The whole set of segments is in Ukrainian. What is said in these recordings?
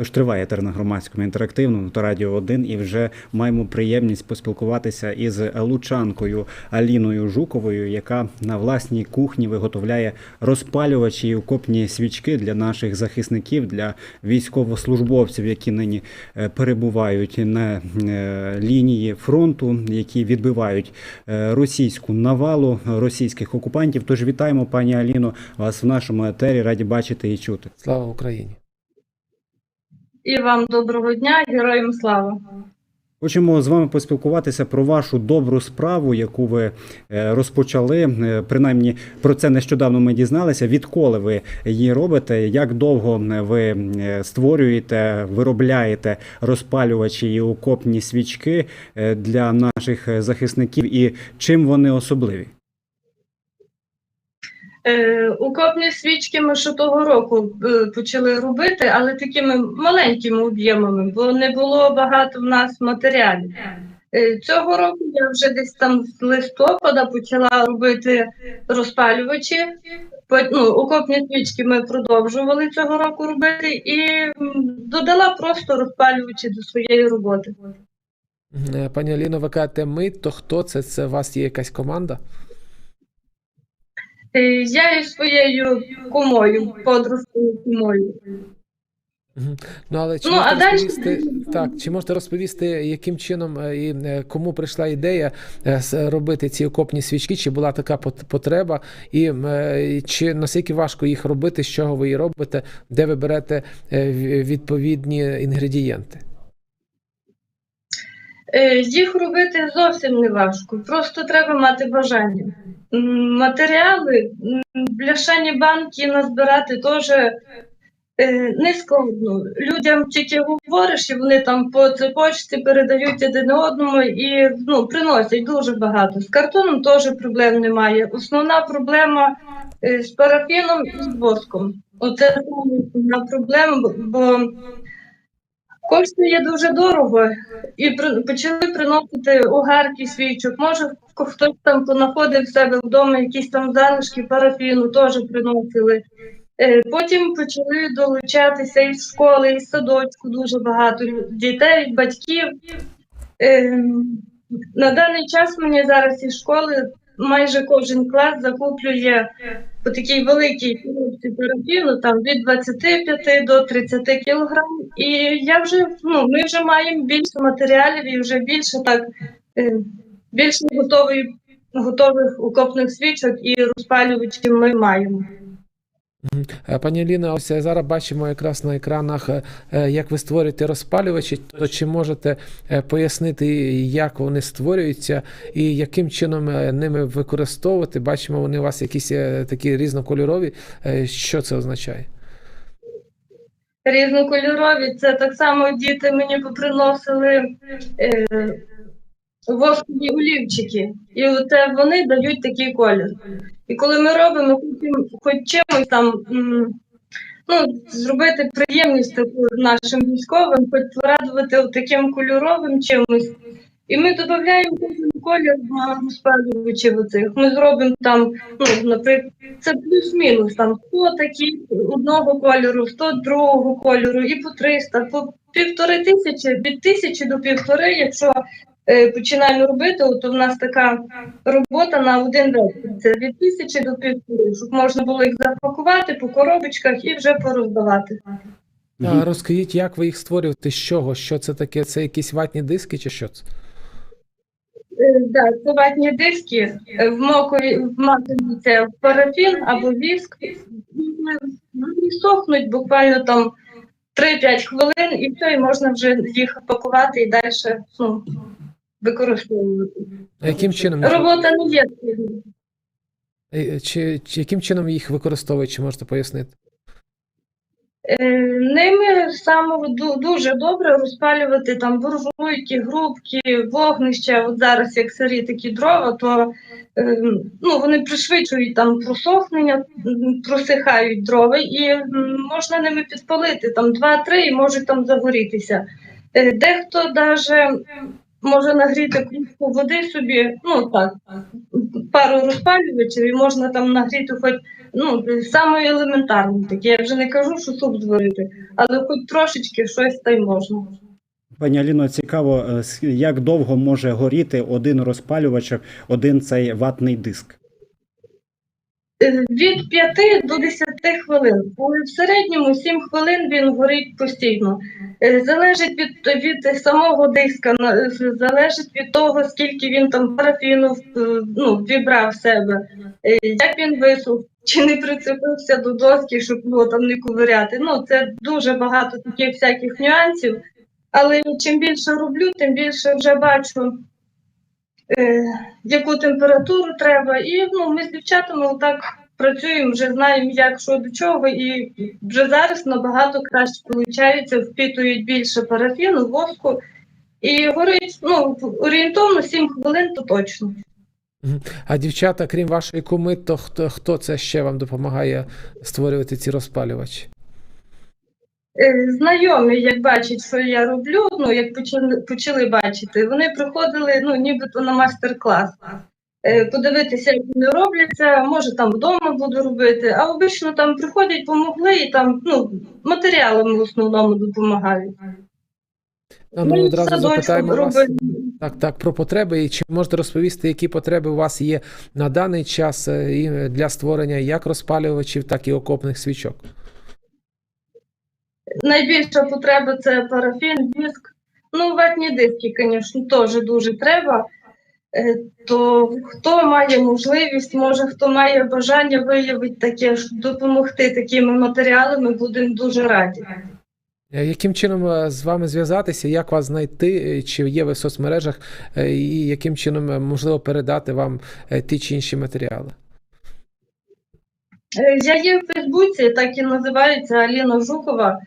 Тож триває етер на громадському інтерактивному та радіо 1 і вже маємо приємність поспілкуватися із лучанкою Аліною Жуковою, яка на власній кухні виготовляє розпалювачі і окопні свічки для наших захисників, для військовослужбовців, які нині е, перебувають на е, лінії фронту, які відбивають е, російську навалу російських окупантів. Тож вітаємо, пані Аліно, вас в нашому етері. Раді бачити і чути. Слава Україні! І вам доброго дня, героям слава. Хочемо з вами поспілкуватися про вашу добру справу, яку ви е, розпочали. Е, Принаймні про це нещодавно ми дізналися. Відколи ви її робите? Як довго ви е, створюєте, виробляєте розпалювачі і окопні свічки для наших захисників, і чим вони особливі? Е, укопні свічки ми ще того року е, почали робити, але такими маленькими об'ємами, бо не було багато в нас матеріалів. Е, цього року я вже десь там з листопада почала робити розпалювачі. Ну, окопні свічки ми продовжували цього року робити і додала просто розпалювачі до своєї роботи. Е, Пані Аліно, ви кажете, ми, то хто це? Це у вас є якась команда? Е, Я із своєю кумою, подружкою кумою. Ну, але чи Ну, можете а далі- розповісти, так, чи можете розповісти, яким чином е, і е, кому прийшла ідея робити ці окопні свічки? Чи була така потреба? І чи наскільки важко їх робити, з чого ви її робите, де ви берете відповідні інгредієнти? Е, Їх робити зовсім не важко, просто треба мати бажання. Матеріали, бляшані банки назбирати теж е, не складно. Людям тільки говориш, і вони там по цепочці передають один одному і ну, приносять дуже багато. З картоном теж проблем немає. Основна проблема е, з парафіном і з воском. Оце основна проблема, бо- бо коштує дуже дорого і почали приносити угарки свічок. Може, хтось там понаходив себе вдома якісь там залишки парафіну, теж приносили. Е, Потім почали долучатися із школи, із садочку дуже багато дітей, батьків. Е, На даний час мені зараз із школи майже кожен клас закуплює по такій великій коробці ну там від 25 до 30 кілограм. І я вже ну ми вже маємо більше матеріалів і вже більше так е, більше готової готових окопних свічок і розпалювачів ми маємо. Е, Пані Аліна, ось е, зараз бачимо якраз на екранах, е, як ви створюєте розпалювачі. То чи можете пояснити, як вони створюються і яким чином ними використовувати? Бачимо, вони у вас якісь такі різнокольорові. Що це означає? Різнокольорові це так само діти мені поприносили воскові олівчики, і оце вони дають такий колір. І коли ми робимо, хоч чимось там ну, зробити приємність таку нашим військовим, хоч порадувати таким кольоровим чимось. І ми додаємо кожен колір на розпалювачів оцих. Ми зробимо там, ну, наприклад, це плюс-мінус, там 100 такі одного кольору, 100 другого кольору, і по 300, по півтори тисячі, від тисячі до півтори, якщо е, починаємо робити, то в нас така робота на один вечір. Це від тисячі до півтори, щоб можна було їх запакувати по коробочках і вже пороздавати. А Розкажіть, як ви їх створюєте? З чого? Що це таке? Це якісь ватні диски чи що це? Е, Да, це ватні диски, е, вмокує- вмакуються в парафін або віск, вони сохнуть буквально там 3-5 хвилин, і все, і можна вже їх пакувати і далі ну, використовувати. А яким чином їх, Робота не є. е, чи, чи яким чином їх використовують? Чи можете пояснити? Е, Ними саме дуже добре розпалювати там буржуйки, грубки, вогнища. От зараз як сирі такі дрова, то е, ну, вони пришвидшують там просохнення, просихають дрова, і можна ними підпалити там 2-3 і можуть там загорітися. Е, Дехто навіть може нагріти кружку води собі, ну так, пару розпалювачів і можна там нагріти хоч ну, саме елементарне таке. Я вже не кажу, що суп зварити, але хоч трошечки щось та й можна. Пані Аліно, цікаво, е, як довго може горіти один розпалювач, один цей ватний диск. Е, Від 5 до 10 хвилин. В середньому 7 хвилин він горить постійно. Е, Залежить від, від самого диска, залежить від того, скільки він там парафіну е, ну, вібрав в себе, е, як він висух, чи не прицепився до доски, щоб його там не ковиряти. Ну, це дуже багато таких всяких нюансів. Але чим більше роблю, тим більше вже бачу, яку температуру треба. І ну, ми з дівчатами отак працюємо, вже знаємо, як що до чого, і вже зараз набагато краще виходить, впітують більше парафіну, воску. І горить ну, орієнтовно 7 хвилин, то точно. А дівчата, крім вашої куми, то хто, хто це ще вам допомагає створювати ці розпалювачі? Е, Знайомі, як бачать, що я роблю, ну як почали, почали бачити, вони приходили ну, нібито на майстер-клас. Е, Подивитися, як вони робляться, може там вдома буду робити, а обично там приходять, помогли і там ну, матеріалами в основному допомагають. А ну одразу запитаємо вас так, так, про потреби. І чи можете розповісти, які потреби у вас є на даний час е, для створення як розпалювачів, так і окопних свічок? Найбільша потреба це парафін, диск. Ну, ватні диски, звісно, теж дуже треба. Е, То хто має можливість, може хто має бажання виявити таке, щоб допомогти такими матеріалами, будемо дуже раді. Е, Яким чином е, з вами зв'язатися, як вас знайти, чи є ви в соцмережах, і яким чином можливо передати вам ті чи інші матеріали? Я є в Фейсбуці, так і називається Аліна Жукова.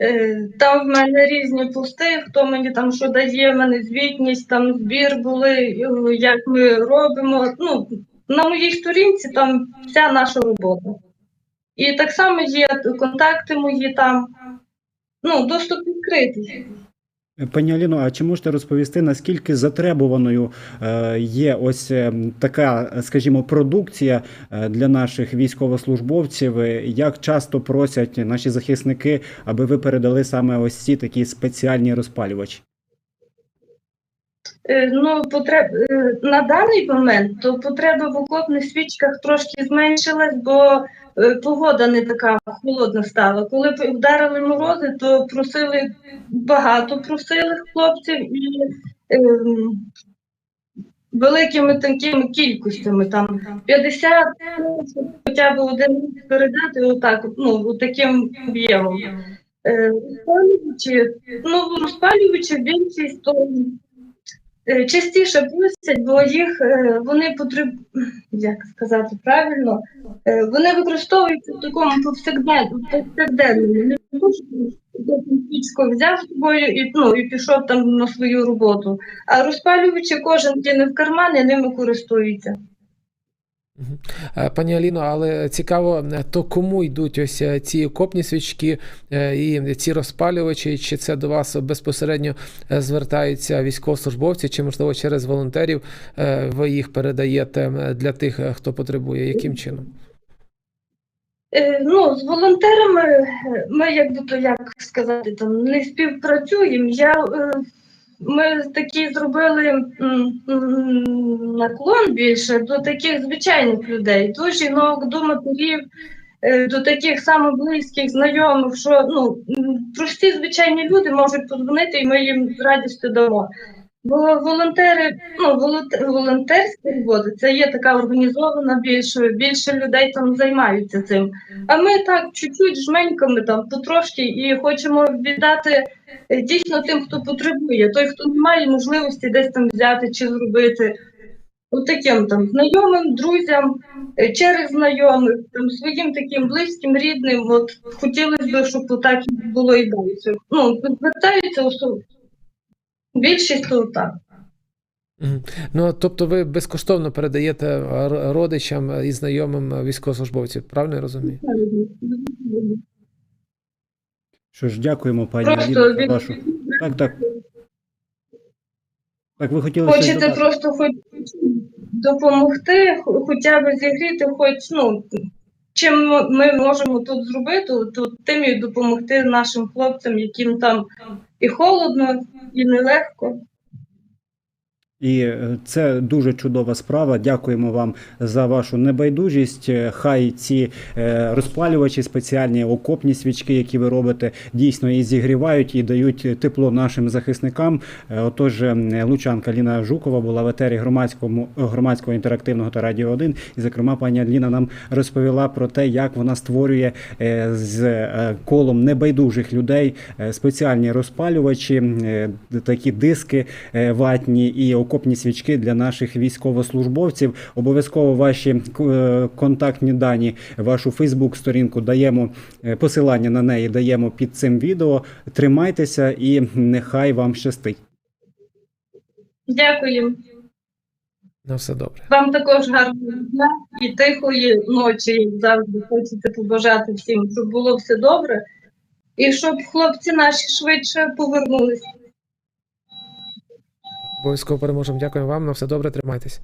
Е, Там в мене різні пости, хто мені там що дає, в мене звітність, там збір були, е, як ми робимо. Ну, на моїй сторінці там вся наша робота. І так само є контакти мої там. Ну, доступ відкритий. Пані Аліно, а чи можете розповісти, наскільки затребуваною е, є ось е, така, скажімо, продукція е, для наших військовослужбовців? Е, Як часто просять наші захисники, аби ви передали саме ось ці такі спеціальні розпалювачі? Е, Ну, потреб... е, на даний момент то потреба в окопних свічках трошки зменшилась, бо е, погода не така холодна стала. Коли вдарили морози, то просили багато просили хлопців і ем, великими такими кількостями, там 50, ну, хоча б один передати отак, ну, таким об'ємом. Е, Розпалювачі, ну, розпалювачі більшість то е, частіше просять, бо їх е, вони потребують, як сказати правильно, е, вони використовуються в такому повсякден- повсякденному. Що взяв з собою і, ну, і пішов там на свою роботу. А розпалювачі кожен кине в карман і ними користується. Е, Пані Аліно, але цікаво, е, то кому йдуть ось е, ці окопні свічки і ці розпалювачі, чи це до вас безпосередньо звертаються військовослужбовці, чи можливо через волонтерів ви їх передаєте для тих, хто потребує? Яким чином? Ну, з волонтерами ми, як то як сказати, там не співпрацюємо. Я, ми такі зробили наклон більше до таких звичайних людей, до жінок, до матерів, е, до таких самих близьких, знайомих, що ну, прості звичайні люди можуть подзвонити, і ми їм з радістю дамо. Бо волонтери, ну, волонтер, волонтерська робота, це є така організована більше, більше людей там займаються цим. А ми так чуть-чуть жменьками там потрошки і хочемо віддати е, дійсно тим, хто потребує, той, хто не має можливості десь там взяти чи зробити. От таким там знайомим, друзям, е, через знайомих, там своїм таким близьким, рідним. От хотілося б, щоб так було і далі. Ну, звертаються особи. Більшість то так. Ну тобто, ви безкоштовно передаєте родичам і знайомим військовослужбовців, правильно я розумію? Що ж, дякуємо, пані Просто Аліно, за від- вашу. Так, так. Так, ви хотіли щось Хочете додати? просто хоч допомогти, хо- хоча б зігріти, хоч ну. Чим ми можемо тут зробити, то тим і допомогти нашим хлопцям, яким там і холодно, і нелегко. І е, це дуже чудова справа. Дякуємо вам за вашу небайдужість. Е, Хай ці е, розпалювачі, спеціальні окопні свічки, які ви робите, дійсно і зігрівають і дають тепло нашим захисникам. Отож, е, Лучанка Ліна Жукова була в етері громадському громадського інтерактивного та радіо 1. І, зокрема, пані Ліна нам розповіла про те, як вона створює з колом небайдужих людей спеціальні розпалювачі, такі диски ватні і окопні свічки для наших військовослужбовців. Обов'язково ваші е, контактні дані, вашу Фейсбук-сторінку даємо е, посилання на неї даємо під цим відео. Тримайтеся і нехай вам щастить. Дякую. На все добре. Вам також гарного дня і тихої ночі, як завжди хочете побажати всім, щоб було все добре, і щоб хлопці наші швидше повернулися. Обов'язково переможемо. Дякую вам. На все добре. Тримайтесь.